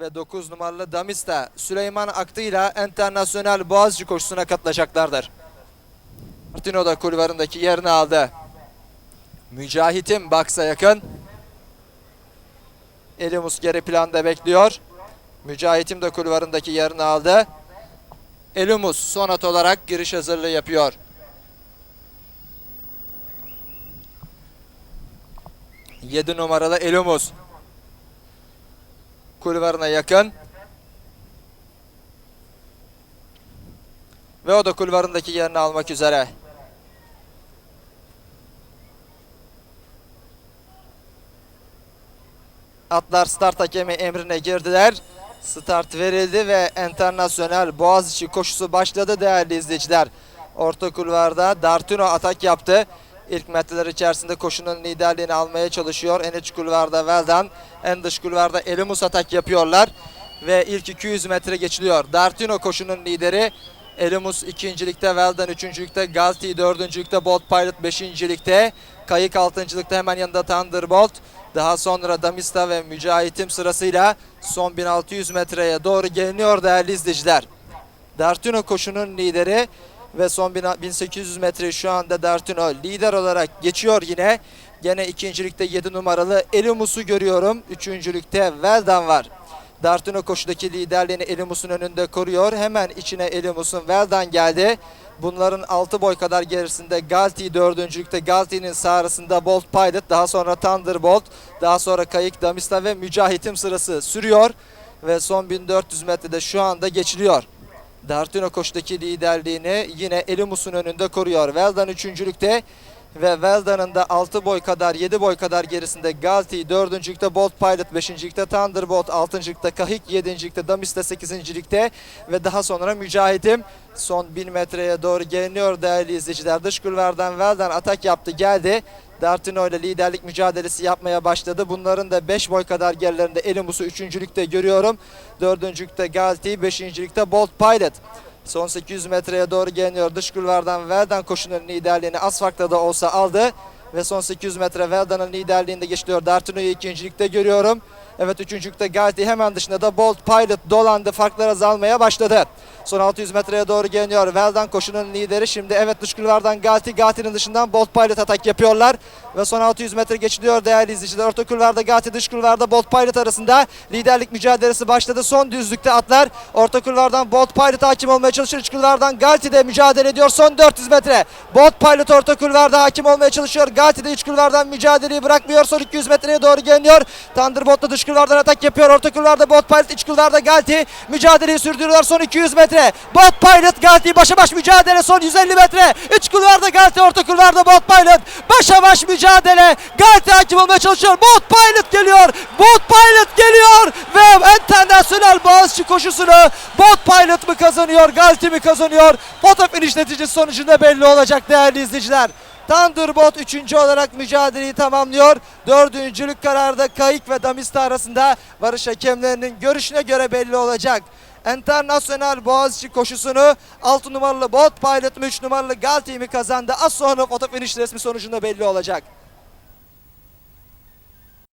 ve 9 numaralı Damista Süleyman Aktı ile Enternasyonel Boğaziçi koşusuna katılacaklardır. Martino da kulvarındaki yerini aldı. Mücahit'im baksa yakın. Elimus geri planda bekliyor. Mücahit'im de kulvarındaki yerini aldı. Elimus son at olarak giriş hazırlığı yapıyor. Yedi numaralı Elimus. Kulvarına yakın. Ve o da kulvarındaki yerini almak üzere. Atlar start hakemi emrine girdiler. Start verildi ve Enternasyonel Boğaziçi koşusu başladı değerli izleyiciler. Orta kulvarda Dartino atak yaptı. İlk metreler içerisinde koşunun liderliğini almaya çalışıyor. En iç kulvarda Veldan, en dış kulvarda Elimus atak yapıyorlar. Ve ilk 200 metre geçiliyor. Dartino koşunun lideri. Elimus ikincilikte, Veldan üçüncülükte, Galti dördüncülükte, Bolt Pilot beşincilikte. Kayık altıncılıkta hemen yanında Thunderbolt. Daha sonra Damista ve Mücahit'im sırasıyla son 1600 metreye doğru geliniyor değerli izleyiciler. Dartino koşunun lideri ve son 1800 metre şu anda Dartino lider olarak geçiyor yine. Gene ikincilikte 7 numaralı Elimus'u görüyorum. Üçüncülükte Veldan var. Dartino koşudaki liderliğini Elimus'un önünde koruyor. Hemen içine Elimus'un Veldan geldi. Bunların 6 boy kadar gerisinde Galti dördüncülükte Galti'nin sağrısında Bolt Pilot daha sonra Thunderbolt daha sonra Kayık Damista ve Mücahit'im sırası sürüyor ve son 1400 metrede şu anda geçiliyor. Dartino koşudaki liderliğini yine Elimus'un önünde koruyor. Veldan üçüncülükte ve Veldan'ın da 6 boy kadar 7 boy kadar gerisinde Galti 4. Bolt Pilot 5. Thunderbolt 6. Kahik 7. Damista 8. ve daha sonra Mücahit'im son 1000 metreye doğru geliniyor değerli izleyiciler. Dış kulvardan Veldan atak yaptı geldi. Dartino ile liderlik mücadelesi yapmaya başladı. Bunların da 5 boy kadar gerilerinde Elimus'u 3. görüyorum. 4. Galti 5. Bolt Pilot. Son 800 metreye doğru geliniyor. Dış kulvardan Veldan koşunun liderliğini asfakta da olsa aldı. Ve son 800 metre Veldan'ın liderliğinde geçiliyor. Dartino'yu ikincilikte görüyorum. Evet üçüncülükte Galti hemen dışında da Bolt Pilot dolandı. Farklar azalmaya başladı. Son 600 metreye doğru geliniyor. Veldan koşunun lideri. Şimdi evet dış kulvardan Galti. Galti'nin dışından Bolt Pilot atak yapıyorlar. Ve son 600 metre geçiliyor değerli izleyiciler. Orta kulvarda Galti dış kulvarda Bolt Pilot arasında liderlik mücadelesi başladı. Son düzlükte atlar. Orta kulvardan Bolt Pilot hakim olmaya çalışıyor. İç kulvardan Galti de mücadele ediyor. Son 400 metre. Bolt Pilot orta kulvarda hakim olmaya çalışıyor. Galti de iç kulvardan mücadeleyi bırakmıyor. Son 200 metreye doğru geliniyor. Thunderbolt da dış kulvardan atak yapıyor. Orta kulvarda Bolt Pilot, iç kulvarda Galti mücadeleyi sürdürüyorlar. Son 200 metre. Bolt Pilot Galti başa baş mücadele. Son 150 metre. İç kulvarda Galti, orta kulvarda Bolt Pilot. Başa baş mücadele. Galti hakim olmaya çalışıyor. Bolt Pilot geliyor. Bolt Pilot geliyor ve Enternasyonel Boğaziçi koşusunu Bolt Pilot mı kazanıyor, Galti mi kazanıyor? Foto finish neticesi sonucunda belli olacak değerli izleyiciler. Thunderbolt 3. olarak mücadeleyi tamamlıyor. Dördüncülük kararda Kayık ve Damista arasında varış hakemlerinin görüşüne göre belli olacak. Enternasyonel Boğaziçi koşusunu 6 numaralı Bolt Pilot 3 numaralı Galti mi kazandı? Az sonra foto finish resmi sonucunda belli olacak.